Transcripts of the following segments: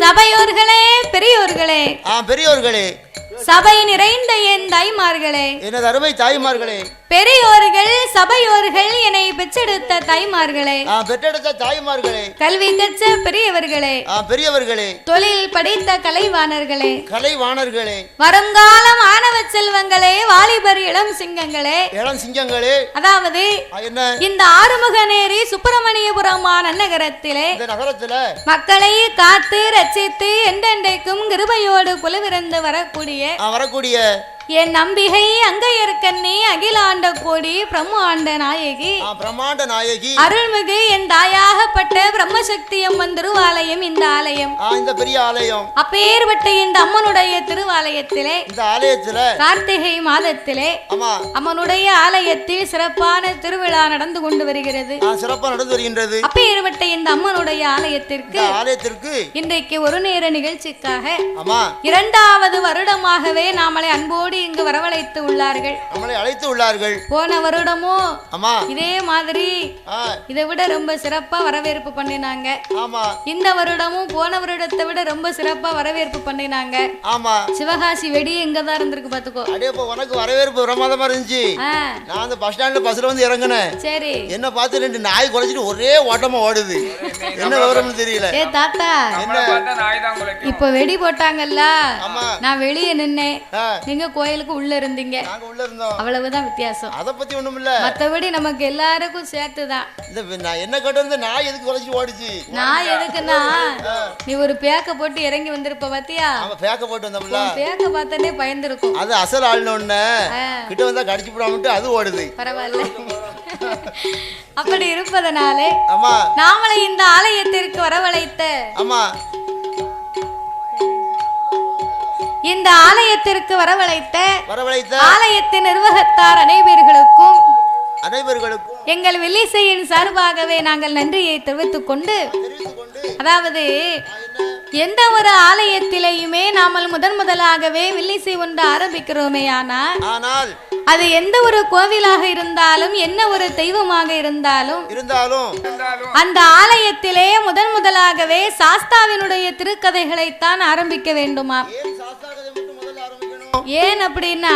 சபையோர்களே பெரியோர்களே. ஆ பெரியோர்களே. சபை நிறைந்த என் தாய்மார்களே. எனது அருமை தாய்மார்களே பெரியோர்கள் சபையோர்கள் என்னை பெற்றெடுத்த தாய்மார்களே. பெற்றெடுத்த தாய்மார்களே. கல்வி கற்ற பெரியவர்களே. பெரியவர்களே. தொழில் படித்த கலைவாணர்களே. கலைவாணர்களே. வருங்கால மாணவ செல்வங்களே வாலிபர் இளம் சிங்கங்களே. இளம் சிங்கங்களே. அதாவது இந்த ஆறுமுகநேரி சுப்பிரமணியபுரம் நகரத்திலே இந்த நகரத்துல? மக்களை காத்து ரட்சித்து என்றென்றைக்கும் கிருபையோடு குலவிருந்து வரக்கூடிய வரக்கூடிய என் நம்பிகை அங்கையர்கண்ணி அகிலாண்ட கோடி பிரம்மாண்ட நாயகி. பிரம்மாண்ட நாயகி. அருள்மிகு என் தாயாகப்பட்ட பிரம்மசக்தி அம்மன் திருவாலயம் இந்த ஆலயம். இந்த பெரிய ஆலயம். அப்பேற்பட்ட இந்த அம்மனுடைய திருவாலயத்திலே இந்த ஆலயத்துல. கார்த்திகை மாதத்திலே அம்மனுடைய ஆலயத்தில் சிறப்பான திருவிழா நடந்து கொண்டு வருகிறது. சிறப்பா நடந்து வருகின்றது. அப்பேற்பட்ட இந்த அம்மனுடைய ஆலயத்திற்கு ஆலயத்திற்கு. இன்றைக்கு ஒரு நேர நிகழ்ச்சிக்காக இரண்டாவது வருடமாகவே நாமளை அன்போடு இங்கு வரவழைத்து உள்ளார்கள்? நம்மளை அழைத்து உள்ளார்கள். போன வருடமும் ஆமா இதே மாதிரி இதை விட ரொம்ப சிறப்பா வரவேற்பு பண்ணினாங்க. ஆமா. இந்த வருடமும் போன வருடத்தை விட ரொம்ப சிறப்பா வரவேற்பு பண்ணினாங்க. ஆமா. சிவகாசி வெடியே இங்க தான் இருந்திருக்கு பாத்துக்கோ அப்படியே இப்போ உனக்கு வரவேற்பு பிரமாதமா இருந்துச்சு. நான் அந்த பஸ் ஸ்டாண்ட்ல பஸ்ல வந்து இறங்கினேன். சரி. என்ன பார்த்து ரெண்டு நாய் குறைச்சிட்டு ஒரே ஓட்டமா ஓடுது. என்ன விவரம்னு தெரியல. ஏ தாத்தா. என்ன? பார்த்தா நாய் தான் குலைக்கும். இப்ப வெடி போட்டாங்கல்ல. ஆமா. நான் வெளியே நின்னேன். நீங்க கோயிலுக்கு உள்ள இருந்தீங்க. நாங்க உள்ள இருந்தோம். அவ்வளவுதான் வித்தியாசம். அத பத்தி ஒண்ணும் இல்ல மத்தபடி நமக்கு எல்லாருக்கும் சேர்த்துதான். இந்த நான் என்ன கேட்டிருந்த நாய் எதுக்கு குறைச்சிட்டு ஓடுச்சு? நான் எதுக்குன்னா நீ ஒரு பேக்க போட்டு இறங்கி வந்திருப்ப பாத்தியா? அவன் பேக்க போட்டு வந்தோம்ல பேக்க பார்த்தனே பயந்துருக்கும். அது அசல் ஆளுனோடனே ஆ. கிட்ட வந்தா கடிச்சு போடாமட்டு அது ஓடுது. பரவாயில்ல. அப்படி இருப்பதனாலே ஆமா. நாமளை இந்த ஆலயத்திற்கு வரவழைத்த ஆமா. இந்த ஆலயத்திற்கு வரவழைத்த வரவழைத்த ஆலயத்தின் நிர்வாகத்தார் அனைவர்களுக்கும் அனைவர்களுக்கும் எங்கள் வில்லிசையின் சார்பாகவே நாங்கள் நன்றியை தெரிவித்துக் கொண்டு அதாவது எந்த ஒரு ஆலயத்திலேயுமே நாமல் முதன் முதலாகவே வில்லிசை ஒன்று ஆரம்பிக்கிறோமே ஆனால் அது எந்த ஒரு கோவிலாக இருந்தாலும் என்ன ஒரு தெய்வமாக இருந்தாலும் இருந்தாலும் இருந்தாலும் அந்த ஆலயத்திலே முதன் முதலாகவே சாஸ்தாவினுடைய திருக்கதைகளைத்தான் ஆரம்பிக்க வேண்டுமா ஏன் அப்படின்னா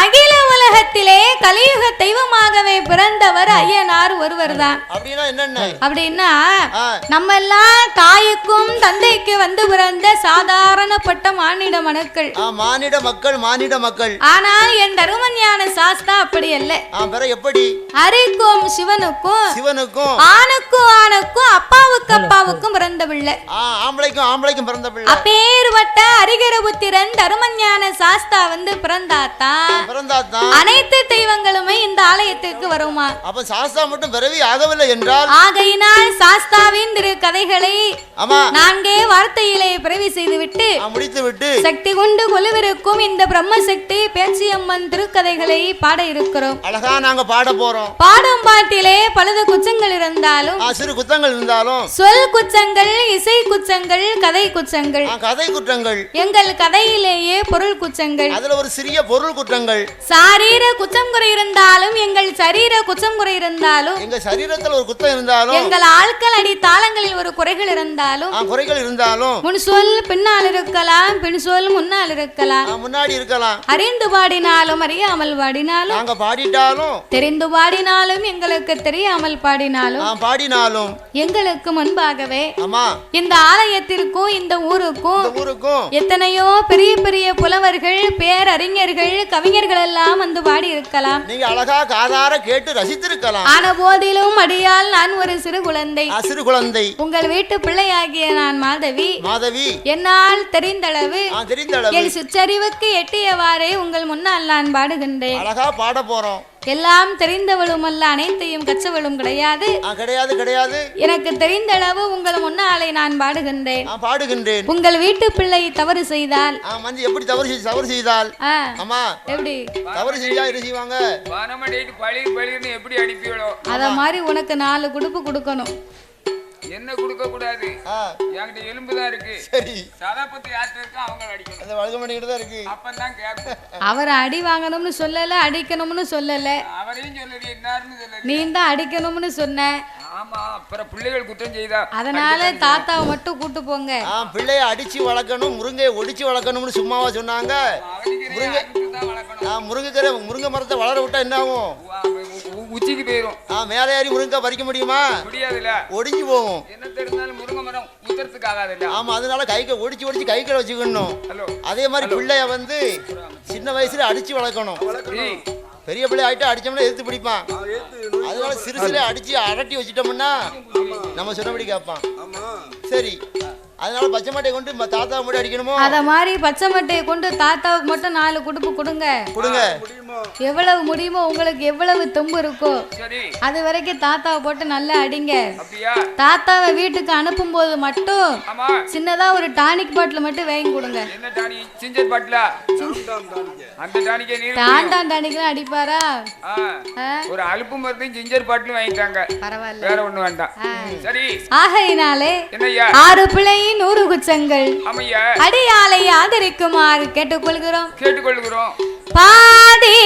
அகில உலகத்திலே கலியுக தெய்வமாகவே பிறந்தவர் ஐயனார் ஒருவர் தான் அப்படின்னா நம்ம எல்லாம் தாய்க்கும் தந்தைக்கு வந்து பிறந்த சாதாரணப்பட்ட மானிட மனுக்கள். மானிட மக்கள் மானிட மக்கள். ஆனால் என் தருமஞான சாஸ்தா அப்படி அல்ல. எப்படி? அரிக்கும் சிவனுக்கும் சிவனுக்கும். ஆணுக்கும் ஆணுக்கும் அப்பாவுக்கு அப்பாவுக்கும் பிறந்த பிள்ளை. ஆம்பளைக்கும் ஆம்பளைக்கும் பிறந்த பிள்ளை. அப்பேறுபட்ட அரிகரபுத்திரன் தருமஞான சாஸ்தா வந்து பிறந்தாத்தான் பிறந்தாதான் அனைத்து தெய்வங்களுமே இந்த ஆலயத்திற்கு வருமா? அப்ப சாஸ்தா மட்டும் பிறவி ஆகவில்லை என்றால்? ஆகையினால் சாஸ்தாவின் திரு கதைகளை நான்கே வார்த்தையிலே பிறவி செய்துவிட்டு ஆ, முடித்து விட்டு சக்தி கொண்டு கொலுவிருக்கும் இந்த பிரம்மசக்தி பேச்சியம்மன் திருக்கதைகளை பாட இருக்கிறோம். அழகா நாங்க பாட போறோம். பாடும் பாட்டிலே பலது குச்சங்கள் இருந்தாலும் சிறு குத்தங்கள் இருந்தாலும். சொல் குச்சங்கள் இசை குச்சங்கள் கதை குச்சங்கள். கதை குற்றங்கள். எங்கள் கதையிலேயே பொருள் குச்சங்கள். அதுல ஒரு சிறிய பொருள் குற்றங்கள். சாரீர குச்சம் குறை இருந்தாலும் எங்கள் சரீர குச்சம் குறை இருந்தாலும் எங்க சரீரத்துல ஒரு குத்தம் இருந்தாலும். எங்கள் ஆட்கள் அடி தாளங்களில் ஒரு குறைகள் இருந்தாலும் ஆ, குறைகள் இருந்தாலும் முன் சொல் பின்னால் இருக்கலாம் பின் சொல் முன்னால் இருக்கலாம். முன்னாடி இருக்கலாம். அறிந்து பாடினாலும் அறியாமல் பாடினாலும் நாங்க பாடிட்டாலும் தெரிந்து பாடினாலும் எங்களுக்கு தெரியாமல் பாடினாலும் பாடினாலும் எங்களுக்கு முன்பாகவே ஆமா. இந்த ஆலயத்திற்கும் இந்த ஊருக்கும் ஊருக்கும் எத்தனையோ பெரிய பெரிய புலவர்கள் பேரறிஞர்கள் கவிஞர்கள் எல்லாம் வந்து பாடி இருக்கலாம் நீங்க அழகா காதார கேட்டு ரசித்திருக்கலாம். ஆன போதிலும் அடியால் நான் ஒரு சிறு குழந்தை. சிறு குழந்தை. உங்கள் வீட்டு பிள்ளையாகிய நான் மாதவி. மாதவி. என்னால் தெரிந்தளவு தெரிந்த அளவு என் சுற்றறிவுக்கு எட்டியவாறே உங்கள் முன்னால் நான் பாடுகின்றேன். அழகா பாட போறோம். எல்லாம் தெரிந்தவளும் அல்ல அனைத்தையும் கற்றவளும் கிடையாது. கிடையாது கிடையாது. எனக்கு தெரிந்தளவு உங்கள் முன்னாலே நான் பாடுகின்றேன். நான் பாடுகின்றேன். உங்கள் வீட்டு பிள்ளை தவறு செய்தால். எப்படி தவறு செய்- தவறு செய்தால்? ஆமா எப்படி? தவறு செஞ்சா என்ன செய்வாங்க? பளிர் பளிர்னு எப்படி அனுப்பிவிடோ அத மாதிரி உனக்கு நாலு குடுப்பு கொடுக்கணும். என்ன கொடுக்க கூடாது? என்கிட்ட எலும்பு தான் இருக்கு. சரி. சதப்பத்து யார்கிட்ட இருக்கோ அவங்க அடிக்கணும். அந்த வழுக பண்ணிக்கிட்டு தான் இருக்கு. அப்பதான் கேட்கும் அவர் அடி வாங்கணும்னு சொல்லல அடிக்கணும்னு சொல்லல. அவரையும் சொல்லடி என்னாருன்னு சொல்லடி நீ தான் அடிக்கணும்னு சொன்ன. ஆமா அப்புறம் பிள்ளைகள் குற்றம் செய்தா அதனால தாத்தாவை மட்டும் கூட்டு போங்க. ஆ பிள்ளைய அடிச்சு வளர்க்கணும் முருங்கையை ஒடிச்சு வளர்க்கணும்னு சும்மாவா சொன்னாங்க. வளர்க்கணும் ஆ முருங்கைக்கரை முருங்கை மரத்தை வளர விட்டா என்ன ஆகும்? உச்சிக்கு போயிரும். ஆ மேலே ஏறி முருங்கை பறிக்க முடியுமா? முடியாதுல்ல. ஒடிஞ்சு போகும். என்ன தெரிந்தாலும் முருங்கை மரம் உத்தரத்துக்கு ஆகாதுல்ல. ஆமா அதனால கைக்க ஒடிச்சு ஒடிச்சு கைக்கில வச்சுக்கணும். ஹலோ. அதே மாதிரி பிள்ளைய வந்து சின்ன வயசுல அடிச்சு வளர்க்கணும். பெரிய பிள்ளை ஆயிட்டு அடிச்சோம்னா எதிர்த்து பிடிப்பான். அதனால சிறுசுல அடிச்சு அரட்டி வச்சுட்டோம்னா நம்ம சொன்னபடி கேட்பான். சரி. அதனால பச்சை மட்டையை கொண்டு ம- தாத்தா மட்டும் அடிக்கணுமோ? அத மாதிரி பச்சை மட்டையை கொண்டு தாத்தாவுக்கு மட்டும் நாலு குடுப்பு கொடுங்க. கொடுங்க. எவ்வளவு முடியுமோ உங்களுக்கு எவ்வளவு தெம்பு இருக்கோ அது வரைக்கும் தாத்தாவை போட்டு நல்லா அடிங்க. தாத்தாவை வீட்டுக்கு அனுப்பும் போது மட்டும் சின்னதா ஒரு டானிக் பாட்டில் மட்டும் வாங்கி கொடுங்க. டாண்டான் டானிக்லாம் அடிப்பாரா? ஒரு அலுப்பு மருந்தையும் ஜிஞ்சர் பாட்டிலும் வாங்கிட்டாங்க. பரவாயில்ல. வேற ஒண்ணு வேண்டாம். சரி. ஆகையினாலே ஆறு பிள்ளையின் நூறு குச்சங்கள். அடியாலை ஆதரிக்குமாறு கேட்டுக்கொள்கிறோம். கேட்டுக்கொள்கிறோம். பாதி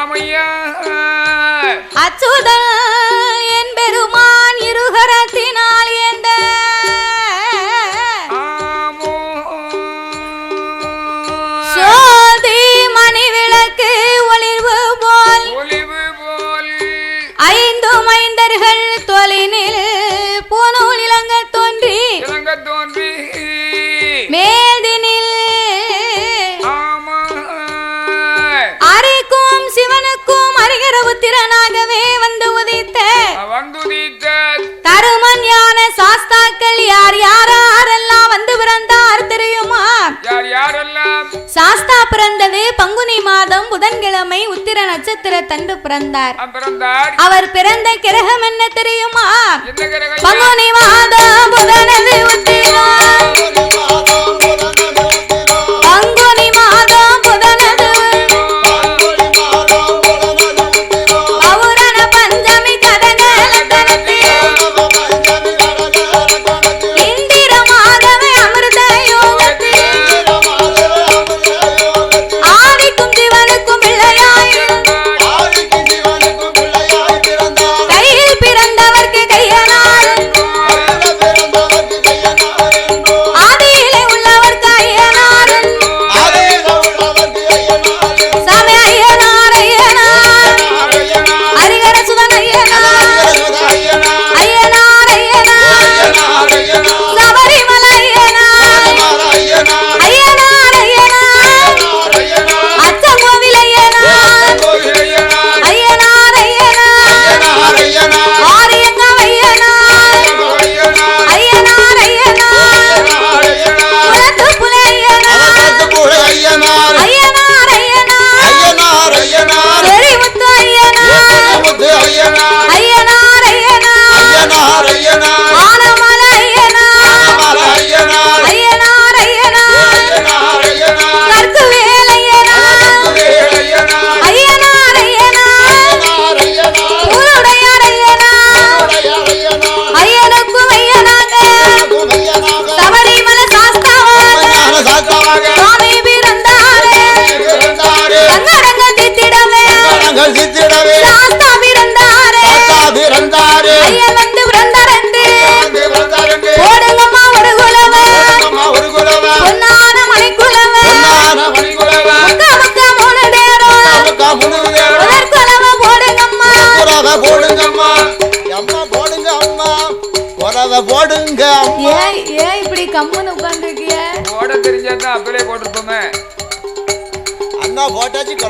રામૈયા சிவனுக்கும் அறிகிற புத்திரனாகவே வந்து உதித்த. வந்துதித்த தருமன் ஞான சாஸ்தாக்கள் யார் யாரெல்லாம் வந்து பிறந்தார் தெரியுமா? யார் யாரெல்லாம்? சாஸ்தா பிறந்தது பங்குனி மாதம் புதன்கிழமை உத்திர நட்சத்திர தண்டு பிறந்தார். பிறந்தார். அவர் பிறந்த கிரகம் என்ன தெரியுமா? என்ன கிரகம்?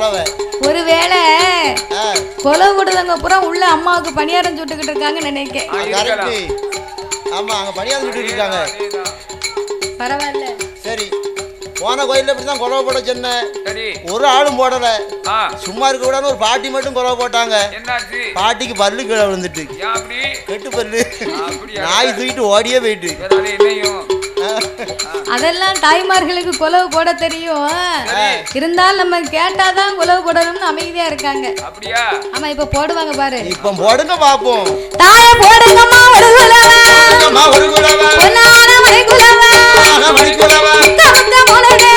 குறவை ஒருவேளை ஆ. கொலை விடுதவங்க பூரா உள்ள அம்மாவுக்கு பணியாரம் சுட்டுக்கிட்டு இருக்கலாம். கரெக்ட் ஆமா அங்க பணியாரம் சுட்டு இருக்காங்க. பரவாயில்ல. சரி போன கோயில்ல இப்படி தான் குறவை போட சொன்னேன் சரி. ஒரு ஆளும் போடல. சும்மா இருக்க ஒரு பாட்டி மட்டும் குறவை போட்டாங்க. என்னாச்சு? பாட்டிக்கு பல்லு கீழே விழுந்துட்டு. கெட்டு பல்லு? நாய் தூக்கிட்டு ஓடியே போயிட்டு. அதெல்லாம் தாய்மார்களுக்கு குலவு போட தெரியும். இருந்தாலும் நம்ம கேட்டாதான் குலவு போடணும்னு அமைதியா இருக்காங்க. அப்படியா? ஆமா இப்ப போடுவாங்க பாரு. இப்ப போடுங்க பாப்போம். தாய போடுங்கம்மா ஒரு குலவ. அம்மா ஒரு குறவை, பொன்னான மணி குலவ மணி குறவை, முத்த முத்த முளகு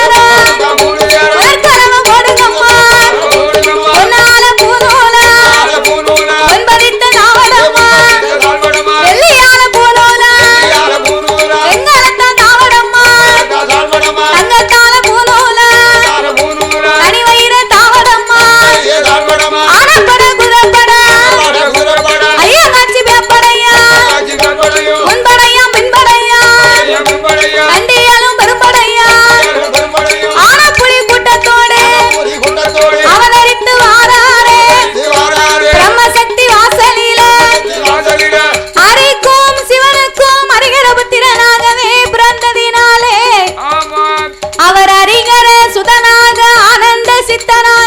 அறிஞர சுதனாக ஆனந்த சித்தனாக